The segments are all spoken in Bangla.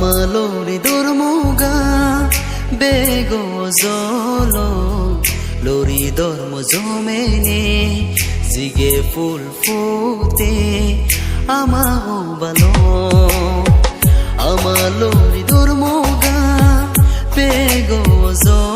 malore dormoga bego zolo lori dormo zomene zige ful fute amago balo amalo dormoga bego zolo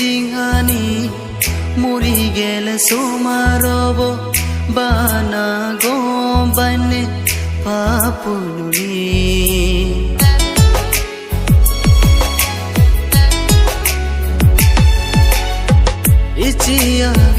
জিঙানি মরি গেল সুমারব বানা গো বনে পাপুনি ইচিয়া